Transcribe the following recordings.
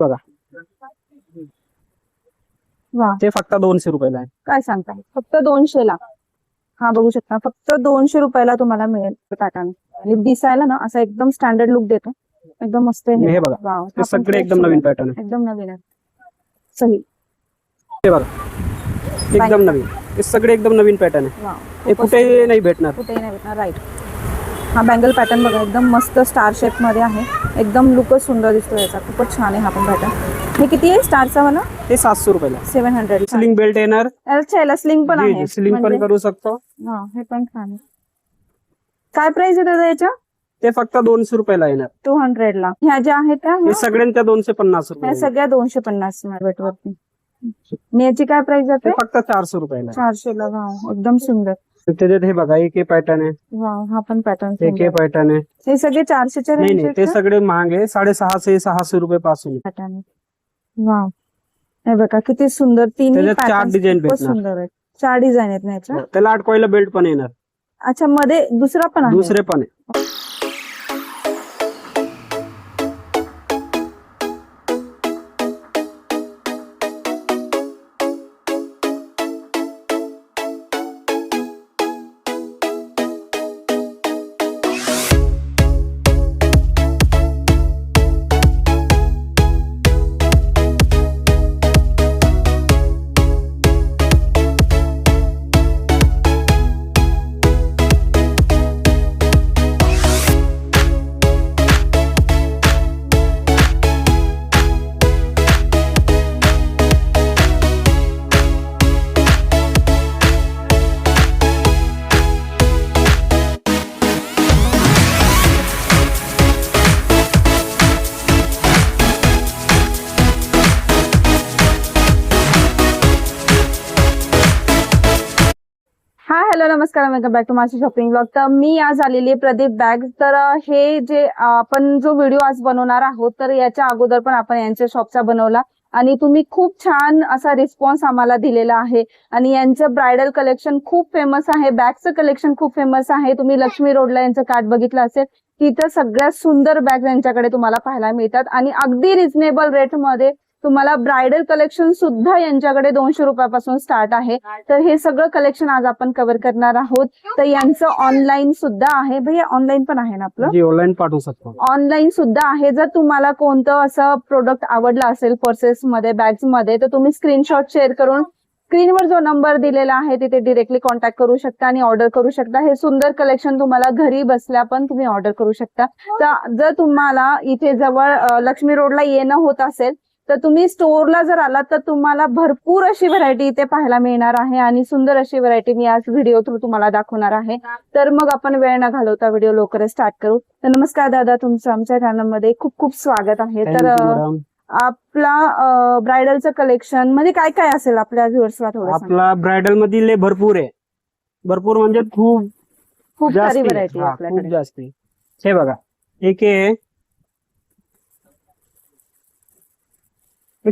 बघा. वा. ते फक्त दोनशे रुपयाला आहे काय सांगता फक्त दोनशे ला हा बघू शकता. फक्त दोनशे रुपयाला तुम्हाला मिळेल पॅटर्न आणि दिसायला ना असा एकदम स्टँडर्ड लुक देतो. एकदम मस्त हे हे. बघा. ते हा सगळे एकदम नवीन पॅटर्न एकदम नवीन आहे. सही हे बघा. एकदम नवीन. हे सगळे एकदम नवीन पॅटर्न आहे. हे खूपच कुठेही नाही भेटणार. कुठेही नाही भेटणार. राईट हा बँगल पॅटर्न बघा एकदम मस्त स्टार शेपमध्ये आहे. एकदम लुकच सुंदर दिसतो याचा. खूपच छान आहे हा पण पॅटर्न हे किती आहे? स्टारचा वाला ते सातशे रुपयाला. आहे. सेव्हन हंड्रेड स्लिंग बेल्ट येणार अच्छा याला स्लिंग पण आहे. स्लिंग पण म्हणजे- करू शकतो. हा हे पण छान आहे. काय प्राइस आहे दादा याच्या? ते फक्त दोनशे रुपयाला येणार. टू हंड्रेड ला. ह्या ज्या आहेत त्या हे सगळ्यांच्या दोनशे पन्नास रुपये सगळ्या दोनशे पन्नास वरती आणि याची काय प्राइस ते जाते फक्त चारशे रुपयाला. चारशे ला एकदम सुंदर. त्याच्यात हे बघा एक पॅटर्न आहे. हा पण एक पॅटर्न आहे. हे सगळे चारशेच्या नाही नाही ते रेंज सगळे महाग आहे साडेसहाशे सहाशे रुपये पासून. आहे. Pattern wow. हे बघा किती सुंदर. तीन त्याच्यात चार design भेटणार. सुंदर आहेत. चार डिझाईन आहेत ना याच्या? त्याला अडकवायला बेल्ट पण येणार. अच्छा मध्ये दुसरा पण आहे? दुसरे पण आहे. हॅलो नमस्कार वेलकम बॅक टू माझी शॉपिंग ब्लॉग तर मी आज आलेली आहे प्रदीप बॅग तर हे जे आपण जो व्हिडिओ आज बनवणार आहोत तर याच्या अगोदर पण आपण यांच्या शॉपचा बनवला. आणि तुम्ही खूप छान असा रिस्पॉन्स आम्हाला दिलेला आहे. आणि यांचं ब्रायडल कलेक्शन खूप फेमस आहे. बॅगचं कलेक्शन खूप फेमस आहे. तुम्ही लक्ष्मी रोडला यांचं कार्ड बघितलं असेल तिथं सगळ्यात सुंदर बॅग यांच्याकडे तुम्हाला पाहायला मिळतात. आणि अगदी रिझनेबल रेटमध्ये तुम्हाला ब्रायडल कलेक्शन सुद्धा यांच्याकडे दोनशे रुपयापासून स्टार्ट आहे. तर हे सगळं कलेक्शन आज आपण कव्हर करणार आहोत. तर यांचं ऑनलाईन सुद्धा आहे. भैया ऑनलाईन पण आहे ना आपलं? जी ऑनलाईन पाठवू शकतो. ऑनलाईन सुद्धा आहे. जर तुम्हाला कोणतं असं प्रोडक्ट आवडलं असेल पर्सेस मध्ये बॅग्समध्ये तर तुम्ही स्क्रीनशॉट शेअर करून स्क्रीनवर जो नंबर दिलेला आहे तिथे डिरेक्टली कॉन्टॅक्ट करू शकता आणि ऑर्डर करू शकता. हे सुंदर कलेक्शन तुम्हाला घरी बसल्या पण तुम्ही ऑर्डर करू शकता. तर जर तुम्हाला इथे जवळ लक्ष्मी रोडला येणं होत असेल तर तुम्ही स्टोअरला जर आलात तर तुम्हाला भरपूर अशी व्हरायटी इथे पाहायला मिळणार आहे आणि सुंदर अशी व्हरायटी मी आज व्हिडिओ थ्रू तुम्हाला दाखवणार आहे तर मग आपण वेळ न घालवता व्हिडिओ लवकरच स्टार्ट करू तर नमस्कार दादा तुमचं आमच्या चॅनलमध्ये खूप खूप स्वागत आहे तर. आपला ब्रायडलचं कलेक्शन म्हणजे काय काय असेल आपल्या व्ह्युअर्सला थोडं. आपला ब्रायडलमध्ये लय भरपूर आहे भरपूर म्हणजे खूप खूप सारी. व्हरायटी हा, आपल्याकडे जास्त. हे बघा एक आहे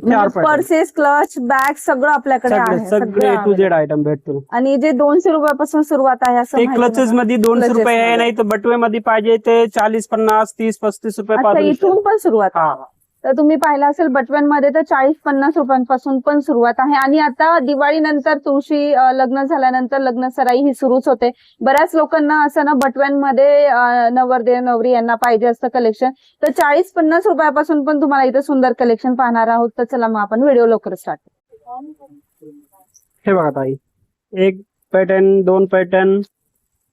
चार pattern. पर्सेस क्लच बॅग सगळं आपल्याकडे सगळे आहे सगळे सगळं टू. झेड आयटम भेटतील आणि जे दोनशे रुपयापासून सुरुवात आहे असं ते माहिती क्लचेस मला. मध्ये दोनशे Clutches रुपये आहे मध्ये. नाही तर बटवे मध्ये पाहिजे ते चाळीस पन्नास तीस पस्तीस रुपये अच्छा इथून पण सुरुवात आहे. हा तर तुम्ही पाहिलं असेल बटव्यांमध्ये तर चाळीस पन्नास रुपयांपासून पण सुरुवात आहे. आणि आता दिवाळी नंतर तुळशी लग्न झाल्यानंतर लग्न सराई ही सुरूच होते. बऱ्याच लोकांना असं ना बटव्यांमध्ये नवरदेव नवरी यांना पाहिजे असतं कलेक्शन तर चाळीस पन्नास रुपयापासून पण तुम्हाला इथे सुंदर कलेक्शन पाहणार आहोत. तर चला मग आपण व्हिडिओ लवकर स्टार्ट हे बघा ताई. एक पॅटर्न दोन पॅटर्न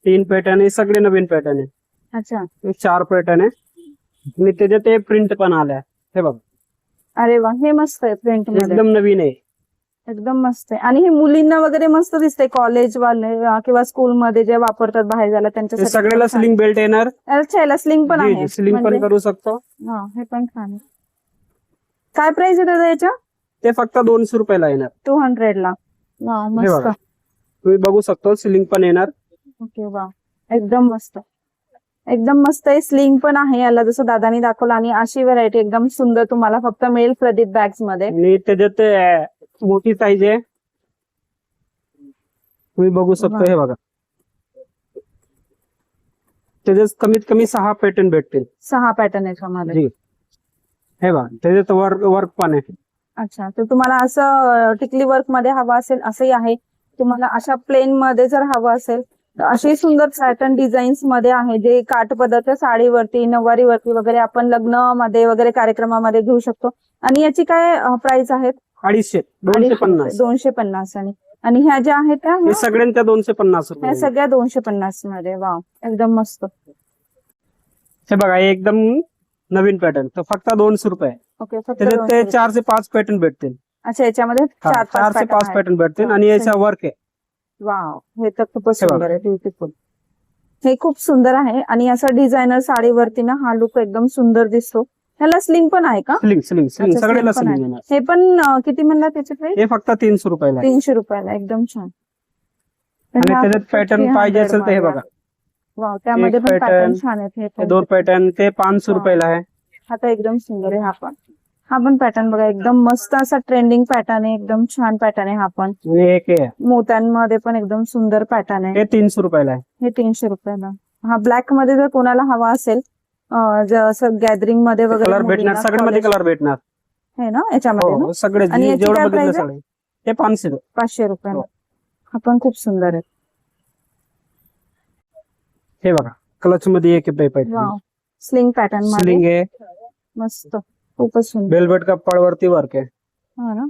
तीन पॅटर्न हे सगळे नवीन पॅटर्न आहे अच्छा. चार पॅटर्न आहे आणि त्याच्यात ते प्रिंट पण आल्या. हे बघा. अरे वा हे मस्त आहे प्रिंटमध्ये. एकदम नवीन आहे. एकदम मस्त आहे. आणि हे मुलींना वगैरे मस्त दिसते कॉलेज वाले अं, किंवा स्कूल मध्ये जे वापरतात बाहेर जायला ते त्यांच्यासाठी सगळ्याला. स्लिंग बेल्ट येणार. अच्छा याला स्लिंग पण आहे. स्लिंग पण म्हणजे- करू शकतो. हा हे पण छान आहे. काय प्राइस आहे दादा याच्या? ते फक्त दोनशे रुपयाला येणार. टू हंड्रेड ला. मस्त. तुम्ही बघू शकतो स्लिंग पण येणार. ओके वा. एकदम मस्त. एकदम मस्त आहे. स्लिंग पण आहे याला. जसं दादानी दाखवलं आणि अशी व्हरायटी एकदम सुंदर तुम्हाला फक्त मिळेल प्रदीप बॅग्समध्ये. आणि त्याच्यात अं, मोठी साईज आहे. तुम्ही बघू शकतो हे बघा. त्याच्यात कमीत कमी सहा पॅटर्न भेटतील. सहा पॅटर्न याच्यामध्ये जी. हे बघा. त्याच्यात वर्क वर्क पण आहे. अच्छा. तर तुम्हाला असं अं, टिकली वर्कमध्ये हवं असेल असंही आहे. तुम्हाला अशा प्लेन मध्ये जर हवं असेल अशी सुंदर पॅटर्न डिझाईन्समध्ये आहे जे काठ पदर साडीवरती नऊवारीवरती वगैरे आपण लग्नामध्ये वगैरे कार्यक्रमामध्ये घेऊ शकतो. आणि याची काय प्राइस आहेत? अडीचशे दोनशे पन्नास. दोनशे पन्नास आणि आणि ह्या ज्या आहेत त्या? हे सगळ्यांच्या दोनशे पन्नास ह्या सगळ्या दोनशे पन्नासमध्ये वाव एकदम मस्त. हे बघा एकदम नवीन पॅटर्न तर फक्त दोनशे रुपये. ओके फक्त त्याच्यात 200 ते. चार ते पाच पॅटर्न भेटतील. अच्छा याच्यामध्ये चार ते पाच. पॅटर्न भेटतील आणि याच्या सही. वर्क आहे. वाव. हे तर खूपच हे बघा. सुंदर आहे ब्युटिफुल हे खूप सुंदर आहे आणि असं डिझायनर साडीवरती ना हा लुक एकदम सुंदर दिसतो. ह्याला स्लिंग पण आहे का? स्लिंग स्लिंग स्लिंग अच्छा, सगळ्याला sling पण स्लिंग येणार. हे पण अं, किती म्हणला त्याचे प्राइस हे फक्त तीनशे रुपयाला आहे. तीनशे रुपयाला एकदम छान. आणि त्याच्यात पॅटर्न 300 पाहिजे असेल तर हे बघा. वाव त्यामध्ये एक पण पॅटर्न छान आहेत हे हे पण. दोन पॅटर्न ते पाचशे. रुपयाला आहे. हा तर एकदम सुंदर आहे हा पण. हा पण पॅटर्न बघा एकदम मस्त असा ट्रेंडिंग पॅटर्न आहे एकदम छान पॅटर्न आहे हा पण. आणि एक हे आहे. मोत्यांमध्ये पण एकदम सुंदर पॅटर्न आहे. हे तीनशे रुपयाला आहे. हे तीनशे रुपयाला. हा ब्लॅकमध्ये जर कोणाला हवा असेल अं, जसं गॅदरिंगमध्ये वगैरे कलर भेटणार मुलींना सगळ्यामध्ये college- कलर भेटणार. आहे ना याच्यामध्ये ना? हो सगळे आणि जे- याची जेवढं काय बघितलं price आहे? सगळे. हे पाचशे रुपये. पाचशे रुपयाला. हो. हा पण खूप सुंदर आहे. हे बघा क्लच मध्ये एक वाव स्लिंग पॅटर्न स्लिंगमध्ये. आहे. मस्त. खूपच सुंदर. वेलवेट कपडावरती वर्क आहे. हा ना?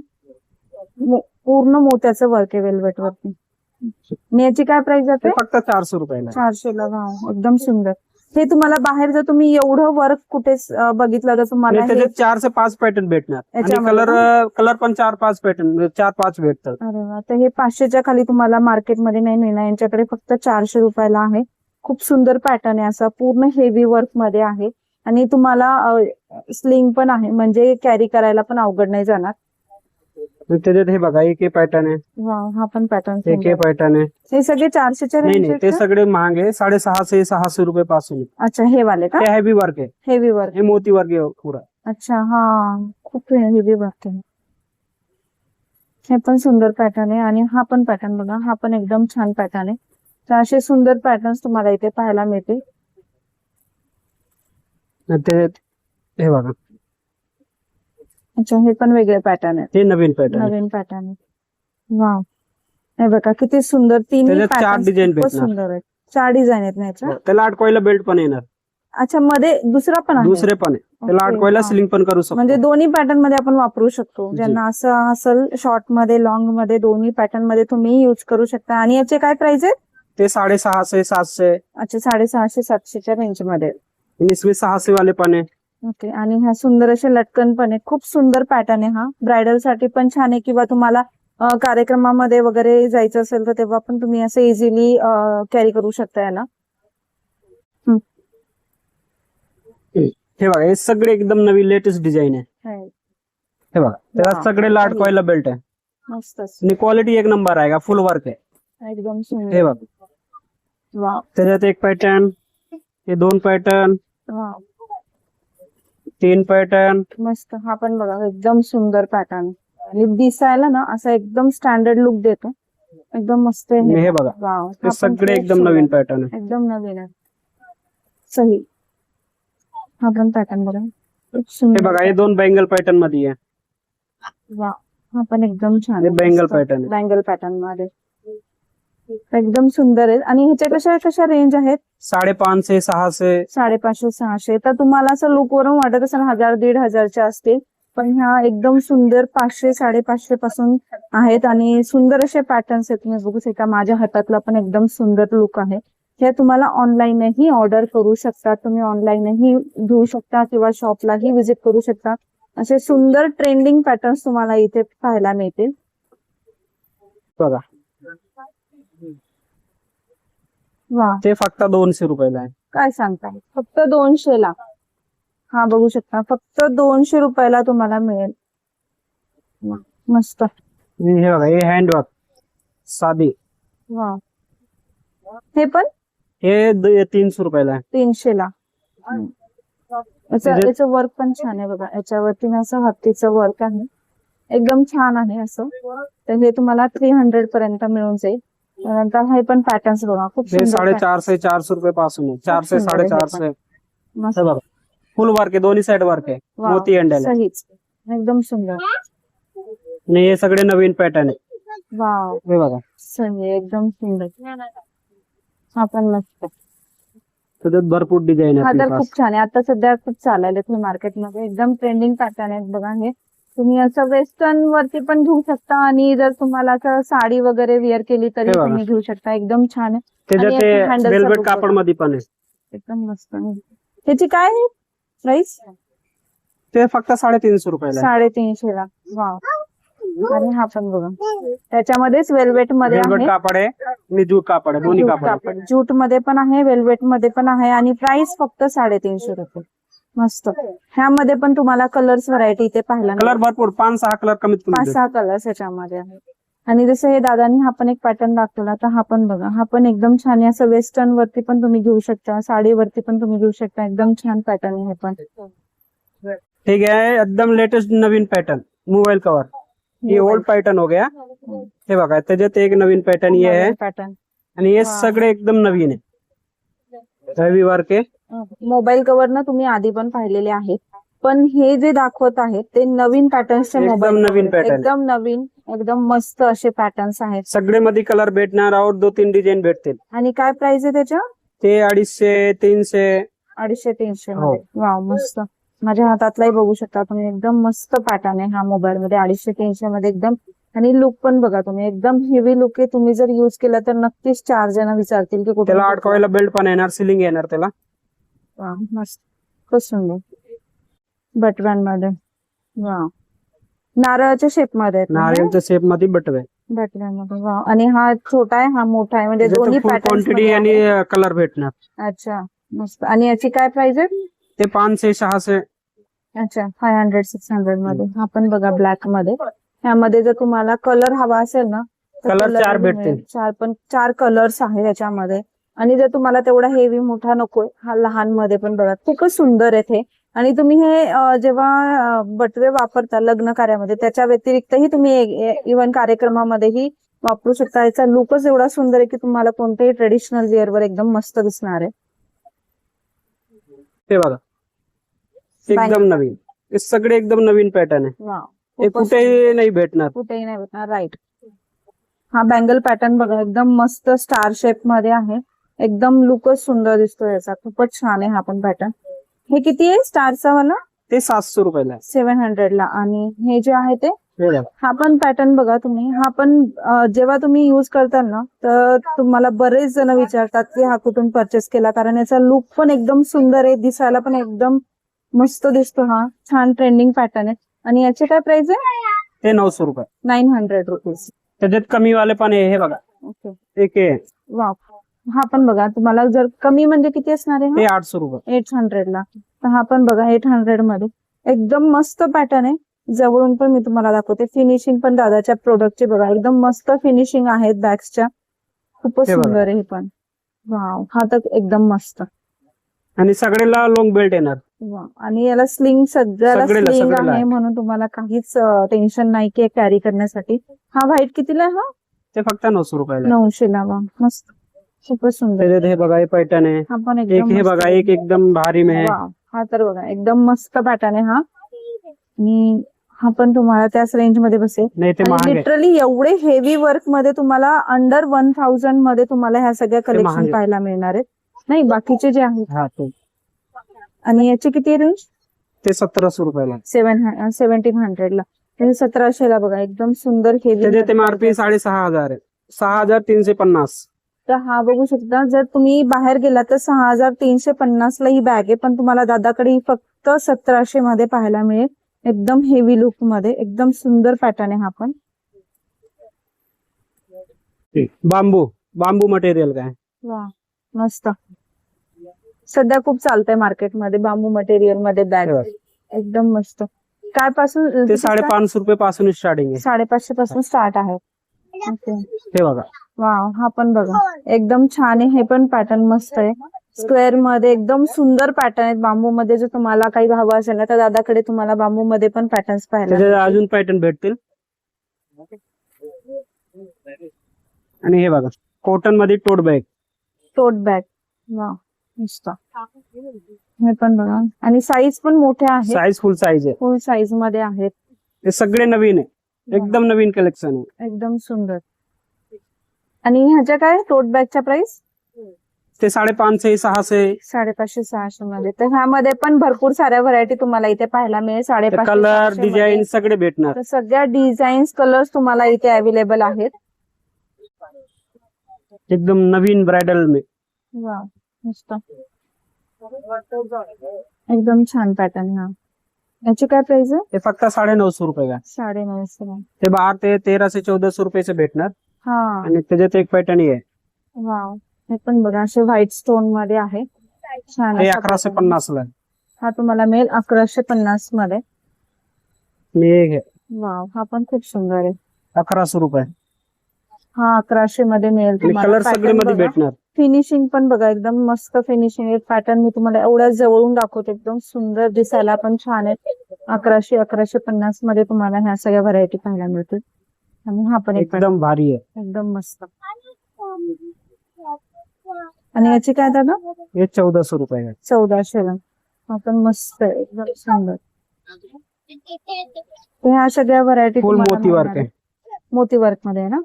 मो- पूर्ण मोत्याचं वर्क आहे वेल्वेट वरती आणि याची काय प्राइस जाते फक्त चारशे रुपयाला आहे. चारशे ला एकदम सुंदर. हे तुम्हाला बाहेर जर तुम्ही एवढं वर्क कुठे बघितलं तर तुम्हाला आणि हे- त्याच्यात चार ते पाच पॅटर्न भेटणार. आणि याच्यामध्ये कलर कलर पण चार पाच पॅटर्न चार पाच भेटतात. अरे वा तर हे पाचशेच्या खाली तुम्हाला मार्केटमध्ये नाही मिळणार. यांच्याकडे फक्त चारशे रुपयाला आहे. खूप सुंदर पॅटर्न आहे. असा पूर्ण हेवी वर्कमध्ये आहे. आणि तुम्हाला स्लिंग पण आहे म्हणजे कॅरी करायला पण अवघड नाही जाणार. त्याच्यात हे बघा एक पॅटर्न आहे. हा पण पॅटर्न एक पॅटर्न आहे. हे सगळे चारशेच्या नाही ते सगळे महाग आहे साडेसहाशे सहाशे रुपये पासून. आहे. अच्छा हे वाले का? हेवी वर्क आहे. हेवी वर्क हे मोती वर्क आहे पुरा. अच्छा हा खूप हेवी वर्क आहे. हे पण सुंदर पॅटर्न आहे आणि हा पण पॅटर्न बघा हा पण एकदम छान पॅटर्न आहे. तर असे सुंदर पॅटर्न्स तुम्हाला इथे पाहायला मिळतील. त्याच्यात हे बघा. अच्छा हे पण वेगळे पॅटर्न आहेत. हे नवीन पॅटर्न नवीन पॅटर्न वाव हे बघा किती सुंदर तीन त्याच्यात चार डिझाईन भेटणार. सुंदर आहेत. चार डिझाईन आहेत ना याच्या त्याला अडकवायला बेल्ट पण येणार. अच्छा मध्ये दुसरा पण आहे? दुसरे पण आहे. त्याला ओके, अडकवायला हा. स्लिंग पण करू शकतो. म्हणजे दोन्ही पॅटर्नमध्ये आपण वापरू शकतो. जी. ज्यांना असं असेल शॉर्टमध्ये लॉंगमध्ये दोन्ही पॅटर्नमध्ये तुम्ही युज करू शकता. आणि याचे काय प्राइस आहे ते साडेसहाशे सातशे. अच्छा साडेसहाशे सातशेच्या रेंजमध्ये. इसमें सहाशे वाले पण आहे. ओके आणि ह्या सुंदर असे लटकन पण आहे. खूप सुंदर पॅटर्न आहे हा. ब्रायडलसाठी पण छान आहे किंवा तुम्हाला अं, कार्यक्रमामध्ये वगैरे जायचं असेल तर तेव्हा पण तुम्ही असं इझिली कॅरी करू शकता याला. हे बघा हे सगळे एकदम नवीन लेटेस्ट डिझाईन आहे. हे. बघा त्याला वा. सगळे अडकवायला बेल्ट आहे. मस्तच आणि क्वालिटी एक नंबर आहे का? फुल वर्क आहे. एकदम हे सुंदर बघा. वा त्याच्यात एक पॅटर्न हे दोन पॅटर्न तीन पॅटर्न मस्त. हा पण बघा एकदम सुंदर पॅटर्न आणि दिसायला ना असा एकदम स्टँडर्ड लुक देतो. एकदम मस्त आहे. हे. बघा. सगळे एकदम. नवीन पॅटर्न आहे. एकदम नवीन आहे. सही. हा पण पॅटर्न बघा. हे सुंदर बघा हे दोन बँगल पॅटर्नमध्ये आहे. वा हा पण एकदम छान बँगल पॅटर्न बँगल पॅटर्नमध्ये. एकदम सुंदर आहे आणि ह्याच्या कशा कशा रेंज आहेत? साडेपाचशे सहाशे साडेपाचशे सहाशे तर तुम्हाला असं लुक वरून वाटत असेल हजार दीड हजारच्या असतील. पण ह्या एकदम सुंदर पाचशे साडेपाचशे पासून आहेत. आणि सुंदर असे पॅटर्न्स आहेत. तुम्ही बघू शकता माझ्या हातातला पण एकदम सुंदर लुक आहे. हे तुम्हाला ऑनलाईनही ऑर्डर करू शकता. तुम्ही ऑनलाईनही घेऊ शकता किंवा शॉपलाही विजिट करू शकता. असे सुंदर ट्रेंडिंग पॅटर्न्स तुम्हाला इथे पाहायला मिळतील. बघा. वा. ते फक्त दोनशे रुपयाला आहे. काय सांगता फक्त दोनशे ला. हा बघू शकता. फक्त दोनशे रुपयाला तुम्हाला मिळेल. वा, मस्त. आणि हे बघा हे हँडवर्क साधी. वा. हे पण? हे द- तीनशे रुपयाला आहे. तीनशे ला. याचं त्याच्यात- याचं वर्क पण छान आहे बघा. याच्यावरती ना असं हत्तीचं वर्क आहे. एकदम छान आहे असं. तर हे तुम्हाला थ्री हंड्रेड पर्यंत मिळून जाईल. त्यानंतर हे पण पॅटर्न्स बघा खूप हे सुंदर pattern. साडेचारशे चारशे रुपये पासून आहे. चारशे सुंदर आहे हे साडेचारशे मस्त. हे बघा. फुल वर्क आहे दोन्ही साइड वर्क आहे. मोती अंड्याला. सहीच. एकदम सुंदर. आणि हे सगळे नवीन पॅटर्न आहे. वाव. हे बघा. सही एकदम सुंदर. हा पण मस्त. त्याच्यात भरपूर डिझाईन हा आहे तर खूप छान आहे. आता सध्या खूप चालायला तुम्ही मार्केटमध्ये एकदम ट्रेंडिंग पॅटर्न आहेत बघा हे. तुम्ही असं वेस्टर्न वरती पण घेऊ शकता आणि जर तुम्हाला असं साडी वगैरे वेअर केली तरी हे बघा. तुम्ही घेऊ शकता. एकदम छान आहे. आणि याचं handle वेल्वेट कापडमध्ये पण आहे. एकदम मस्त त्याची काय आहे? प्राइस ते फक्त साडेतीनशे रुपयाला आहे. साडेतीनशे ला. वाव आणि हा पण बघा. त्याच्यामध्येच वेल्वेटमध्ये वेल्वेट आहे. कापड आहे आणि जूट कापड आहे. दोन्ही जूट कापड आहे. कापड. ज्यूटमध्ये पण आहे वेल्वेटमध्ये पण आहे आणि प्राइस फक्त साडेतीनशे रुपये. मस्त. ह्यामध्ये पण तुम्हाला कलर्स व्हरायटी इथे पाहायला मिळेल. कलर भरपूर. पाच सहा कलर कमीत कमी पाच. सहा कलर्स याच्यामध्ये आहेत आणि जसं हे दादांनी हा पण एक पॅटर्न दाखवला तर हा पण बघा. हा पण एकदम छान आहे. असं वेस्टर्न वरती पण तुम्ही घेऊ शकता. साडीवरती पण तुम्ही घेऊ शकता. एकदम छान पॅटर्न आहे हे पण. ठीक है एकदम लेटेस्ट नवीन पैटर्न मोबाइल कवर ये ओल्ड पैटर्न हो गया. हे बघा त्याच्यात एक नवीन पॅटर्न ये आहे. पॅटर्न आणि हे. सगळे एकदम नवीन आहे. हेवी वर्क आहे मोबाईल कव्हर ना तुम्ही आधी पण पाहिलेले आहेत. पण हे जे दाखवत आहेत ते नवीन पॅटर्नचे मोबाईल नवीन pattern. एकदम नवीन एकदम मस्त असे पॅटर्न्स आहेत. सगळे मध्ये कलर भेटणार और दो तीन डिझाईन भेटतील. आणि काय प्राइस आहे त्याच्या? ते अडीचशे तीनशे. अडीचशे तीनशे हो. मध्ये. वाव मस्त. माझ्या हातातलाही बघू शकता तुम्ही. एकदम मस्त पॅटर्न आहे हा मोबाईल मध्ये. अडीचशे तीनशे मध्ये एकदम. आणि लुक पण बघा तुम्ही. एकदम हेवी लुक आहे. तुम्ही जर युज केला तर नक्कीच चार जण विचारतील की कुठे अडकवायला बेल्ट पण येणार सिलिंग येणार त्याला. वा, मस्त. खूप सुंदर बटव्यानमध्ये वा नारळाच्या शेपमध्ये आहेत ना? हे? नारियलच्या शेपमध्ये बटवे. बटव्यामध्ये. वा आणि हा छोटा आहे हा मोठा आहे म्हणजे दोन्ही फुल पॅटर्न क्वांटिटी आणि कलर भेटणार. अच्छा मस्त. आणि याची काय प्राइस आहे? ते पाचशे सहाशे. अच्छा फाय हंड्रेड सिक्स हंड्रेडमध्ये. हा पण बघा ब्लॅकमध्ये. ह्यामध्ये जर तुम्हाला कलर हवा असेल ना तर Color color चार भेटतील. चार पण चार कलर्स आहेत याच्यामध्ये. आणि जर तुम्हाला तेवढा हेवी मोठा नकोय हा लहानमध्ये पण बघा खूपच सुंदर आहे ते आणि तुम्ही हे जेव्हा बटवे वापरता लग्न कार्यामध्ये त्याच्या व्यतिरिक्तही तुम्ही इव्हन कार्यक्रमामध्येही वापरू शकता. याचा लुकच एवढा सुंदर आहे की तुम्हाला कोणत्याही ट्रेडिशनल वेअर वर एकदम मस्त दिसणार आहे. ते बघा. एकदम नवीन. हे सगळे एकदम नवीन पॅटर्न आहे. हे कुठेही नाही भेटणार. कुठेही नाही भेटणार राईट हा बँगल पॅटर्न बघा एकदम मस्त स्टार शेपमध्ये आहे. एकदम लुकच सुंदर दिसतो याचा. खूपच छान आहे हा पण पॅटर्न हे किती आहे? स्टारचा वाला? ते सातशे रुपयाला. सेव्हन हंड्रेड ला. आणि हे जे आहे ते? हे पण पॅटर्न बघा तुम्ही. हा पण जेव्हा तुम्ही युज करताल ना तर तुम्हाला बरेच जण विचारतात की हा कुठून परचेस केला? कारण याचा लुक पण एकदम सुंदर आहे. दिसायला पण एकदम मस्त दिसतो हा. छान ट्रेंडिंग पॅटर्न आहे. आणि याचे काय प्राइस आहे? ते नऊशे रुपये. नाईन हंड्रेड रुपीज त्याच्यात कमी वाले पण आहे. हे बघा. ओके एक वा हा पण बघा तुम्हाला जर कमी म्हणजे किती असणार आहे ते आठशे रुपये. एट हंड्रेड ला. तर हा पण बघा एट हंड्रेडमध्ये. एकदम मस्त पॅटर्न आहे. जवळून पण मी तुम्हाला दाखवते. फिनिशिंग पण दादाच्या प्रोडक्टची बघा एकदम मस्त फिनिशिंग आहेत बॅग्सच्या खूपच. सुंदर आहे हे पण. वाव हा तर एकदम मस्त. आणि सगळेला लॉंग बेल्ट येणार. वा आणि याला स्लिंग सगळ्याला स्लिंग आहे. म्हणून तुम्हाला काहीच टेन्शन नाही की कॅरी करण्यासाठी. हा व्हाईट कितीला हा? ते फक्त नऊशे रुपयाला आहे. नऊशे ला मस्त. खूपच सुंदर. हे बघा हे पैठण आहे हा पण एक हे बघा. एक एकदम भारी में है। वाव हा तर बघा एकदम मस्त पॅटर्न आहे हा. आणि हा पण तुम्हाला त्याच रेंजमध्ये बसेल. नाही ते महाग आहे. लिटरली एवढे हेवी वर्कमध्ये तुम्हाला अंडर वन थाउजंडमध्ये तुम्हाला ह्या सगळ्या महाग कलेक्शन आहे. पाहायला मिळणार आहेत. नाही बाकीचे जे आहेत. हा ते. आणि याची किती रेंज ते सतराशे रुपयाला. सेव्हन सेव्हन्टीन हंड्रेड ला हे सतराशे ला बघा एकदम सुंदर त्याचे ते हेवी मारपी साडेसहा हजार आहे. सहा हजार तीनशे पन्नास. तर हा बघू शकता जर तुम्ही बाहेर गेला तर सहा हजार तीनशे पन्नास ला ही बॅग आहे. पण तुम्हाला दादाकडे फक्त सतराशे मध्ये पाहायला मिळेल. एकदम हेवी लुकमध्ये एकदम सुंदर पॅटर्न आहे हा पण. बांबू बांबू मटेरियल काय? वा मस्त. सध्या खूप चालतंय मार्केटमध्ये बांबू मटेरियलमध्ये बॅग. एकदम मस्त. काय पासून साडेपाचशे रुपये पासून स्टार्टिंग आहे? साडेपाचशे पासून स्टार्ट आहे. हे बघा. वाव हा पण बघा. एकदम छान आहे. हे पण पॅटर्न मस्त आहे. स्क्वेअरमध्ये एकदम सुंदर पॅटर्न आहेत. बांबू मध्ये जर तुम्हाला काही हवं असेल ना तर दादाकडे तुम्हाला बांबू मध्ये पण पॅटर्न्स पाहायला त्याच्यात अजून पॅटर्न भेटतील. आणि हे बघा कॉटनमध्ये टोट बॅग टोट बॅग वा मस्त. हे पण बघा. आणि साईज पण मोठ्या आहेत. साईज फुल साईज आहे. फुल साईजमध्ये आहेत. हे सगळे नवीन आहे. एकदम नवीन कलेक्शन आहे. एकदम सुंदर. आणि ह्याच्या काय? टोट बॅगच्या प्राइस ते साडेपाचशे सहाशे. साडेपाचशे सहाशे मध्ये. तर ह्यामध्ये पण भरपूर साऱ्या व्हरायटी तुम्हाला इथे पाहायला मिळेल. साडेपाचशे कलर सहाशे मध्ये. डिझाईन सगळे भेटणार. तर सगळ्या डिझाईन्स कलर्स तुम्हाला इथे अवेलेबल आहेत. एकदम नवीन ब्रायडल में. वा मस्त. एकदम छान पॅटर्न हा. याची काय प्राइस आहे? हे फक्त साडे नऊशे रुपये का? साडे नऊशे ते बारा ते तेराशे चौदाशे रुपयाचे भेटणार. हा. आणि त्याच्यात एक पैठणी आहे. वाव. हे पण बघा असे व्हाईट स्टोनमध्ये आहे. छान अकराशे. पन्नास ला हा तुम्हाला मिळेल अकराशे पन्नासमध्ये. वाव. हा पण खूप सुंदर आहे. अकराशे रुपये. हा अकराशे मध्ये मिळेल कलर सगळे मध्ये. भेटणार. फिनिशिंग पण बघा एकदम मस्त फिनिशिंग आहे पॅटर्न मी तुम्हाला एवढ्या जवळून दाखवते एकदम सुंदर दिसायला पण छान आहे. अकराशे अकराशे पन्नासमध्ये तुम्हाला ह्या सगळ्या व्हरायटी पाहायला मिळतील. आणि हा पण एकदम भारी आहे. एकदम मस्त. आणि याची काय दादा? हे चौदाशे रुपये चौदाशे हा पण मस्त आहे एकदम सुंदर. ह्या सगळ्या व्हरायटी फुल मोती वर्कमध्ये ना?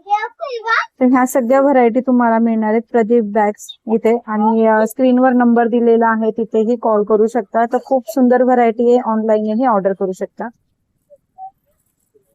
तर ह्या सगळ्या व्हरायटी तुम्हाला मिळणार आहेत. प्रदीप बॅग्स इथे. आणि स्क्रीनवर नंबर दिलेला आहे. तिथेही कॉल करू शकता. तर खूप सुंदर व्हरायटी आहे ऑनलाईनही ऑर्डर करू शकता.